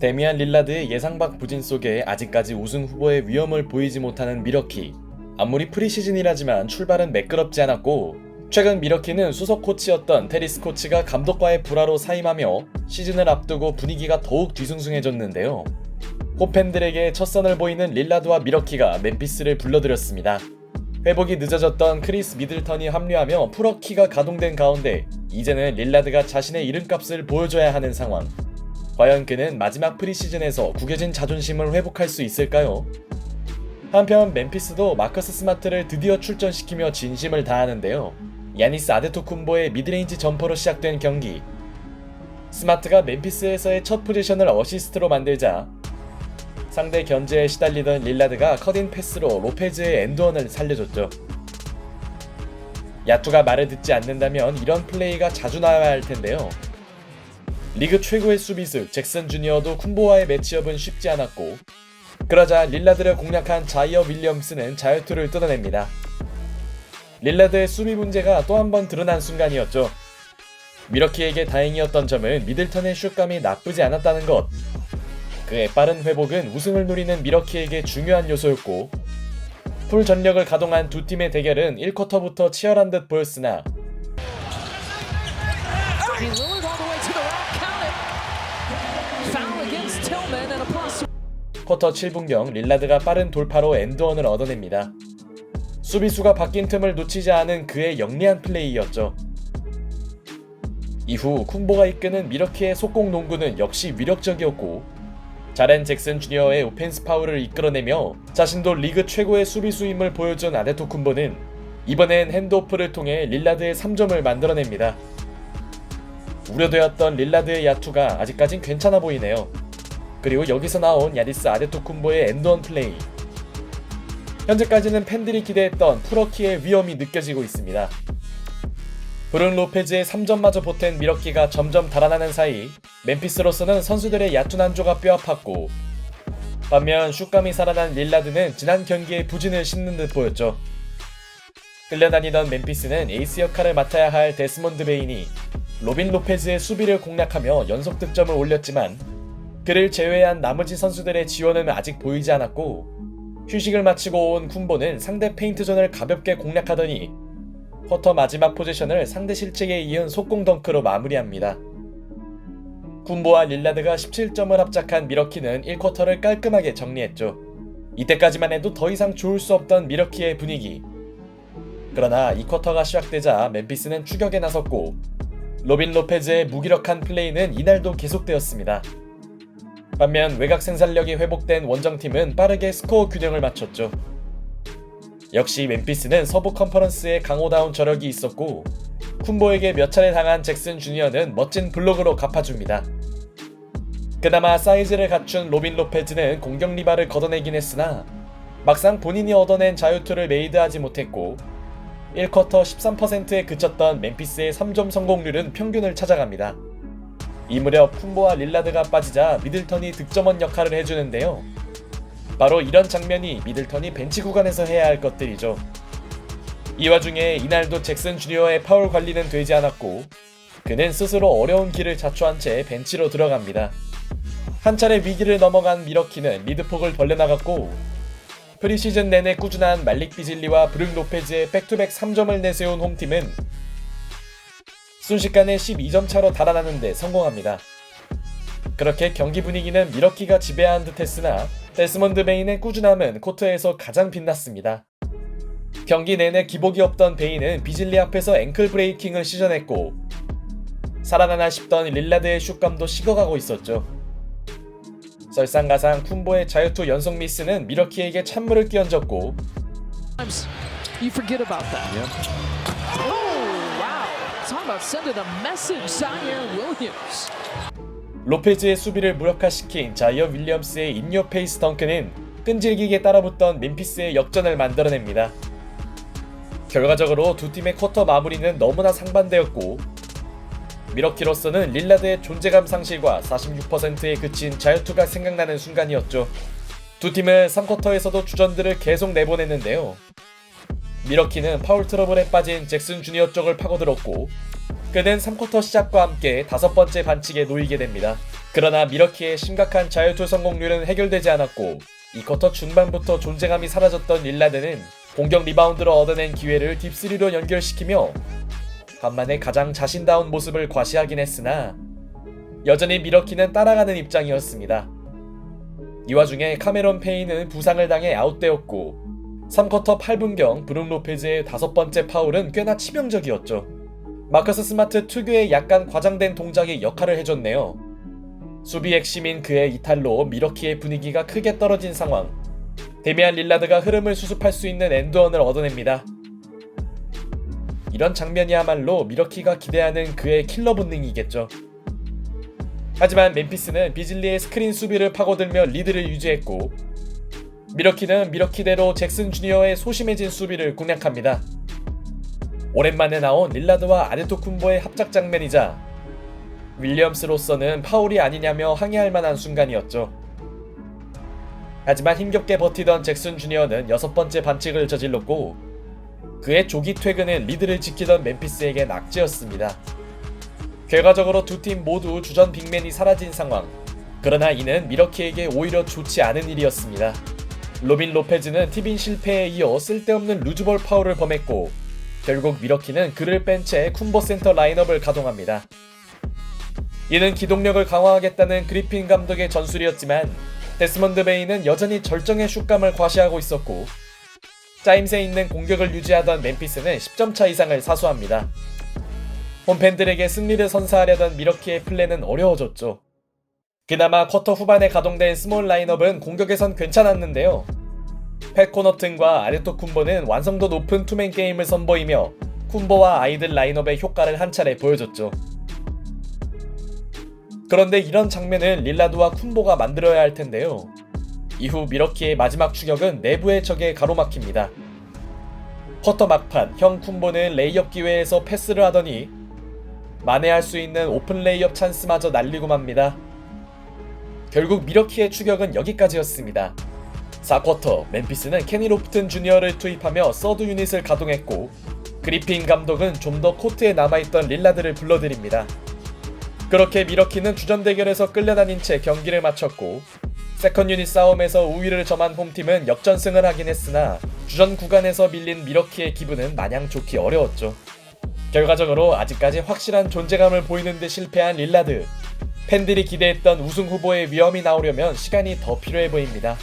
데미안 릴라드의 예상 밖 부진 속에 아직까지 우승 후보의 위험을 보이지 못하는 미러키. 아무리 프리시즌이라지만 출발은 매끄럽지 않았고 최근 미러키는 수석 코치였던 테리스 코치가 감독과의 불화로 사임하며 시즌을 앞두고 분위기가 더욱 뒤숭숭해졌는데요. 호팬들에게 첫 선을 보이는 릴라드와 미러키가 멤피스를 불러들였습니다. 회복이 늦어졌던 크리스 미들턴이 합류하며 풀어키가 가동된 가운데 이제는 릴라드가 자신의 이름값을 보여줘야 하는 상황. 과연 그는 마지막 프리시즌에서 구겨진 자존심을 회복할 수 있을까요? 한편 멤피스도 마커스 스마트를 드디어 출전시키며 진심을 다하는데요. 야니스 아데토쿤보의 미드레인지 점퍼로 시작된 경기. 스마트가 멤피스에서의 첫 포지션을 어시스트로 만들자 상대 견제에 시달리던 릴라드가 컷인 패스로 로페즈의 엔드원을 살려줬죠. 야투가 말을 듣지 않는다면 이런 플레이가 자주 나와야 할 텐데요. 리그 최고의 수비수 잭슨 주니어도 쿤보와의 매치업은 쉽지 않았고 그러자 릴라드를 공략한 자이어 윌리엄스는 자유투를 뜯어냅니다. 릴라드의 수비 문제가 또 한 번 드러난 순간이었죠. 미러키에게 다행이었던 점은 미들턴의 슛감이 나쁘지 않았다는 것. 그의 빠른 회복은 우승을 노리는 미러키에게 중요한 요소였고 풀 전력을 가동한 두 팀의 대결은 1쿼터부터 치열한 듯 보였으나 쿼터 7분경 릴라드가 빠른 돌파로 엔드원을 얻어냅니다. 수비수가 바뀐 틈을 놓치지 않은 그의 영리한 플레이였죠. 이후 쿤보가 이끄는 미러키의 속공 농구는 역시 위력적이었고 자렌 잭슨 주니어의 오펜스 파울을 이끌어내며 자신도 리그 최고의 수비수임을 보여준 아데토 쿤보는 이번엔 핸드오프를 통해 릴라드의 3점을 만들어냅니다. 우려되었던 릴라드의 야투가 아직까진 괜찮아 보이네요. 그리고 여기서 나온 야니스 아데토쿤보의 엔드원 플레이. 현재까지는 팬들이 기대했던 프로키의 위험이 느껴지고 있습니다. 브룬 로페즈의 3점마저 보탠 미러키가 점점 달아나는 사이 멤피스로서는 선수들의 야투 난조가 뼈아팠고 반면 슛감이 살아난 릴라드는 지난 경기에 부진을 싣는 듯 보였죠. 끌려다니던 멤피스는 에이스 역할을 맡아야 할 데스몬드 베인이 로빈 로페즈의 수비를 공략하며 연속 득점을 올렸지만 그를 제외한 나머지 선수들의 지원은 아직 보이지 않았고 휴식을 마치고 온 쿤보는 상대 페인트존을 가볍게 공략하더니 쿼터 마지막 포지션을 상대 실책에 이은 속공 덩크로 마무리합니다. 쿤보와 릴라드가 17점을 합작한 미러키는 1쿼터를 깔끔하게 정리했죠. 이때까지만 해도 더 이상 좋을 수 없던 미러키의 분위기. 그러나 2쿼터가 시작되자 멤피스는 추격에 나섰고 로빈 로페즈의 무기력한 플레이는 이날도 계속되었습니다. 반면 외곽 생산력이 회복된 원정팀은 빠르게 스코어 균형을 맞췄죠. 역시 멤피스는 서부 컨퍼런스의 강호다운 저력이 있었고 쿤보에게 몇 차례 당한 잭슨 주니어는 멋진 블록으로 갚아줍니다. 그나마 사이즈를 갖춘 로빈 로페즈는 공격 리바를 걷어내긴 했으나 막상 본인이 얻어낸 자유투를 메이드하지 못했고 1쿼터 13%에 그쳤던 멤피스의 3점 성공률은 평균을 찾아갑니다. 이 무렵 쿤보와 릴라드가 빠지자 미들턴이 득점원 역할을 해주는데요. 바로 이런 장면이 미들턴이 벤치 구간에서 해야 할 것들이죠. 이 와중에 이날도 잭슨 주니어의 파울 관리는 되지 않았고 그는 스스로 어려운 길을 자초한 채 벤치로 들어갑니다. 한 차례 위기를 넘어간 미러키는 미드폭을 벌려나갔고 프리시즌 내내 꾸준한 말릭 비질리와 브룩 로페즈의 백투백 3점을 내세운 홈팀은 순식간에 12점 차로 달아나는데 성공합니다. 그렇게 경기 분위기는 미러키가 지배한 듯 했으나 데스먼드 베인의 꾸준함은 코트에서 가장 빛났습니다. 경기 내내 기복이 없던 베인은 비질리 앞에서 앵클 브레이킹을 시전했고 살아나나 싶던 릴라드의 슛감도 식어가고 있었죠. 설상가상 쿤보의 자유투 연속 미스는 미러키에게 찬물을 끼얹었고 Times you forget about that. Oh wow! Talk about sending a message, Zaire Williams. 로페즈의 수비를 무력화시킨 자이어 윌리엄스의 인요 페이스 덩크는 끈질기게 따라붙던 멤피스의 역전을 만들어냅니다. 결과적으로 두 팀의 쿼터 마무리는 너무나 상반되었고 미러키로서는 릴라드의 존재감 상실과 46%에 그친 자유투가 생각나는 순간이었죠. 두 팀은 3쿼터에서도 주전들을 계속 내보냈는데요. 미러키는 파울 트러블에 빠진 잭슨 주니어 쪽을 파고들었고 그는 3쿼터 시작과 함께 다섯 번째 반칙에 놓이게 됩니다. 그 그러나 미러키의 심각한 자유투 성공률은 해결되지 않았고 이 쿼터 중반부터 존재감이 사라졌던 릴라드는 공격 리바운드로 얻어낸 기회를 딥스리로 연결시키며 간만에 가장 자신다운 모습을 과시하긴 했으나 여전히 미러키는 따라가는 입장이었습니다. 이 와중에 카메론 페이는 부상을 당해 아웃되었고 3쿼터 8분경 브룩 로페즈의 다섯 번째 파울은 꽤나 치명적이었죠. 마커스 스마트 특유의 약간 과장된 동작이 역할을 해줬네요. 수비 핵심인 그의 이탈로 미러키의 분위기가 크게 떨어진 상황. 데미안 릴라드가 흐름을 수습할 수 있는 엔드원을 얻어냅니다. 이런 장면이야말로 미러키가 기대하는 그의 킬러 본능이겠죠. 하지만 멤피스는 비즐리의 스크린 수비를 파고들며 리드를 유지했고 미러키는 미러키대로 잭슨 주니어의 소심해진 수비를 공략합니다. 오랜만에 나온 릴라드와 아데토쿤보의 합작 장면이자 윌리엄스로서는 파울이 아니냐며 항의할 만한 순간이었죠. 하지만 힘겹게 버티던 잭슨 주니어는 여섯 번째 반칙을 저질렀고 그의 조기 퇴근은 리드를 지키던 멤피스에겐 악재였습니다. 결과적으로 두 팀 모두 주전 빅맨이 사라진 상황. 그러나 이는 미러키에게 오히려 좋지 않은 일이었습니다. 로빈 로페즈는 티빈 실패에 이어 쓸데없는 루즈볼 파울을 범했고 결국 미러키는 그를 뺀 채 쿤버 센터 라인업을 가동합니다. 이는 기동력을 강화하겠다는 그리핀 감독의 전술이었지만 데스먼드 베이는 여전히 절정의 슛감을 과시하고 있었고 짜임새 있는 공격을 유지하던 멤피스는 10점 차 이상을 사수합니다. 홈팬들에게 승리를 선사하려던 미러키의 플랜은 어려워졌죠. 그나마 쿼터 후반에 가동된 스몰 라인업은 공격에선 괜찮았는데요. 팻 코너튼과 아레토 쿤보는 완성도 높은 투맨 게임을 선보이며 쿤보와 아이들 라인업의 효과를 한 차례 보여줬죠. 그런데 이런 장면을 릴라드와 쿤보가 만들어야 할 텐데요. 이후 미러키의 마지막 추격은 내부의 적에 가로막힙니다. 쿼터 막판 형 쿤보는 레이업 기회에서 패스를 하더니 만회할 수 있는 오픈 레이업 찬스마저 날리고 맙니다. 결국 미러키의 추격은 여기까지였습니다. 4쿼터 멤피스는 케니 로프튼 주니어를 투입하며 서드 유닛을 가동했고 그리핀 감독은 좀 더 코트에 남아있던 릴라드를 불러들입니다. 그렇게 미러키는 주전 대결에서 끌려다닌 채 경기를 마쳤고 세컨 유닛 싸움에서 우위를 점한 홈팀은 역전승을 하긴 했으나 주전 구간에서 밀린 미러키의 기분은 마냥 좋기 어려웠죠. 결과적으로 아직까지 확실한 존재감을 보이는 데 실패한 릴라드. 팬들이 기대했던 우승 후보의 위험이 나오려면 시간이 더 필요해 보입니다.